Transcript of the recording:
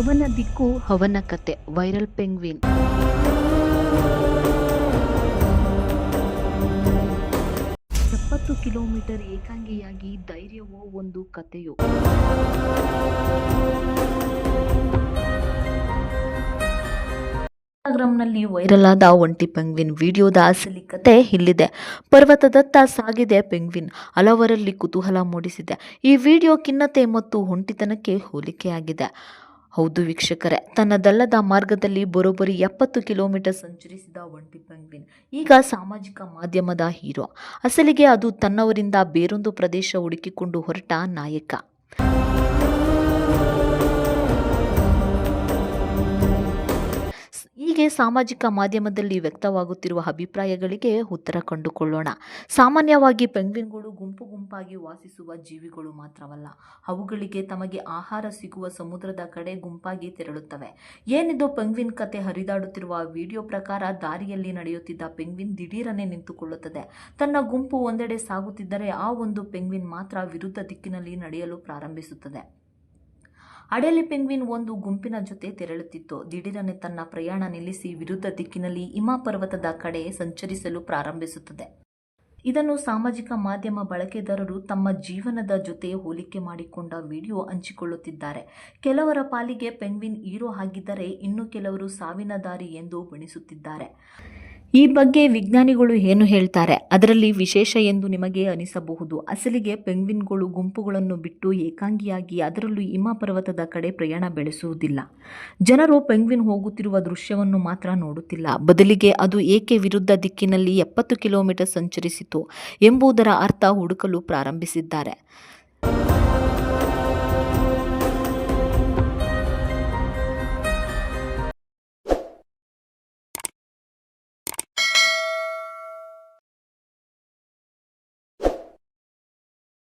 ಅವನ ದಿಕ್ಕು ಅವನ ಕತೆ ವೈರಲ್ ಪೆಂಗ್ವಿನ್ ಎಪ್ಪತ್ತು ಕಿಲೋಮೀಟರ್ ಏಕಾಂಗಿಯಾಗಿ ಧೈರ್ಯವೋ ಒಂದು ಕತೆಯೋ ಇನ್ಸ್ಟಾಗ್ರಾಮ್ನಲ್ಲಿ ವೈರಲ್ ಆದ ಒಂಟಿ ಪೆಂಗ್ವಿನ್ ವಿಡಿಯೋದ ಅಸಲಿ ಕತೆ ಇಲ್ಲಿದೆ. ಪರ್ವತದತ್ತ ಸಾಗಿದೆ ಪೆಂಗ್ವಿನ್ ಹಲವರಲ್ಲಿ ಕುತೂಹಲ ಮೂಡಿಸಿದೆ. ಈ ವಿಡಿಯೋ ಖಿನ್ನತೆ ಮತ್ತು ಒಂಟಿತನಕ್ಕೆ ಹೋಲಿಕೆಯಾಗಿದೆ. ಹೌದು ವೀಕ್ಷಕರೇ, ತನ್ನದಲ್ಲದ ಮಾರ್ಗದಲ್ಲಿ ಬರೋಬ್ಬರಿ ಎಪ್ಪತ್ತು ಕಿಲೋಮೀಟರ್ ಸಂಚರಿಸಿದ ಒಂಟಿ ಪೆಂಗ್ವಿನ್, ಈಗ ಸಾಮಾಜಿಕ ಮಾಧ್ಯಮದ ಹೀರೋ. ಅಸಲಿಗೆ ಅದು ತನ್ನವರಿಂದ ಬೇರೊಂದು ಪ್ರದೇಶ ಹುಡುಕಿಕೊಂಡು ಹೊರಟ ನಾಯಕ. ಸಾಮಾಜಿಕ ಮಾಧ್ಯಮದಲ್ಲಿ ವ್ಯಕ್ತವಾಗುತ್ತಿರುವ ಅಭಿಪ್ರಾಯಗಳಿಗೆ ಉತ್ತರ ಕಂಡುಕೊಳ್ಳೋಣ. ಸಾಮಾನ್ಯವಾಗಿ ಪೆಂಗ್ವಿನ್ಗಳು ಗುಂಪು ಗುಂಪಾಗಿ ವಾಸಿಸುವ ಜೀವಿಗಳು ಮಾತ್ರವಲ್ಲ, ಅವುಗಳಿಗೆ ತಮಗೆ ಆಹಾರ ಸಿಗುವ ಸಮುದ್ರದ ಕಡೆ ಗುಂಪಾಗಿ ತೆರಳುತ್ತವೆ. ಏನಿದು ಪೆಂಗ್ವಿನ್ ಕತೆ ಹರಿದಾಡುತ್ತಿರುವ ವಿಡಿಯೋ ಪ್ರಕಾರ ದಾರಿಯಲ್ಲಿ ನಡೆಯುತ್ತಿದ್ದ ಪೆಂಗ್ವಿನ್ ದಿಢೀರನೆ ನಿಂತುಕೊಳ್ಳುತ್ತದೆ. ತನ್ನ ಗುಂಪು ಒಂದೆಡೆ ಸಾಗುತ್ತಿದ್ದರೆ ಆ ಒಂದು ಪೆಂಗ್ವಿನ್ ಮಾತ್ರ ವಿರುದ್ಧ ದಿಕ್ಕಿನಲ್ಲಿ ನಡೆಯಲು ಪ್ರಾರಂಭಿಸುತ್ತದೆ. ಅಡೆಲಿ ಪೆಂಗ್ವಿನ್ ಒಂದು ಗುಂಪಿನ ಜೊತೆ ತೆರಳುತ್ತಿತ್ತು. ದಿಢೀರನೆ ತನ್ನ ಪ್ರಯಾಣ ನಿಲ್ಲಿಸಿ ವಿರುದ್ಧ ದಿಕ್ಕಿನಲ್ಲಿ ಹಿಮ ಪರ್ವತದ ಕಡೆ ಸಂಚರಿಸಲು ಪ್ರಾರಂಭಿಸುತ್ತದೆ. ಇದನ್ನು ಸಾಮಾಜಿಕ ಮಾಧ್ಯಮ ಬಳಕೆದಾರರು ತಮ್ಮ ಜೀವನದ ಜೊತೆ ಹೋಲಿಕೆ ಮಾಡಿಕೊಂಡ ವಿಡಿಯೋ ಹಂಚಿಕೊಳ್ಳುತ್ತಿದ್ದಾರೆ. ಕೆಲವರ ಪಾಲಿಗೆ ಪೆಂಗ್ವಿನ್ ಹೀರೋ ಆಗಿದ್ದರೆ ಇನ್ನು ಕೆಲವರು ಸಾವಿನ ದಾರಿ ಎಂದು ಬಣಿಸುತ್ತಿದ್ದಾರೆ ಈ ಬಗ್ಗೆ ವಿಜ್ಞಾನಿಗಳು ಏನು ಹೇಳ್ತಾರೆ? ಅದರಲ್ಲಿ ವಿಶೇಷ ಎಂದು ನಿಮಗೆ ಅನಿಸಬಹುದು. ಅಸಲಿಗೆ ಪೆಂಗ್ವಿನ್ಗಳು ಗುಂಪುಗಳನ್ನು ಬಿಟ್ಟು ಏಕಾಂಗಿಯಾಗಿ ಅದರಲ್ಲೂ ಹಿಮ ಪರ್ವತದ ಕಡೆ ಪ್ರಯಾಣ ಬೆಳೆಸುವುದಿಲ್ಲ. ಜನರು ಪೆಂಗ್ವಿನ್ ಹೋಗುತ್ತಿರುವ ದೃಶ್ಯವನ್ನು ಮಾತ್ರ ನೋಡುತ್ತಿಲ್ಲ. ಬದಲಿಗೆ ಅದು ಏಕೆ ವಿರುದ್ಧ ದಿಕ್ಕಿನಲ್ಲಿ ಎಪ್ಪತ್ತು ಕಿಲೋಮೀಟರ್ ಸಂಚರಿಸಿತು? ಎಂಬುದರ ಅರ್ಥ ಹುಡುಕಲು ಪ್ರಾರಂಭಿಸಿದ್ದಾರೆ.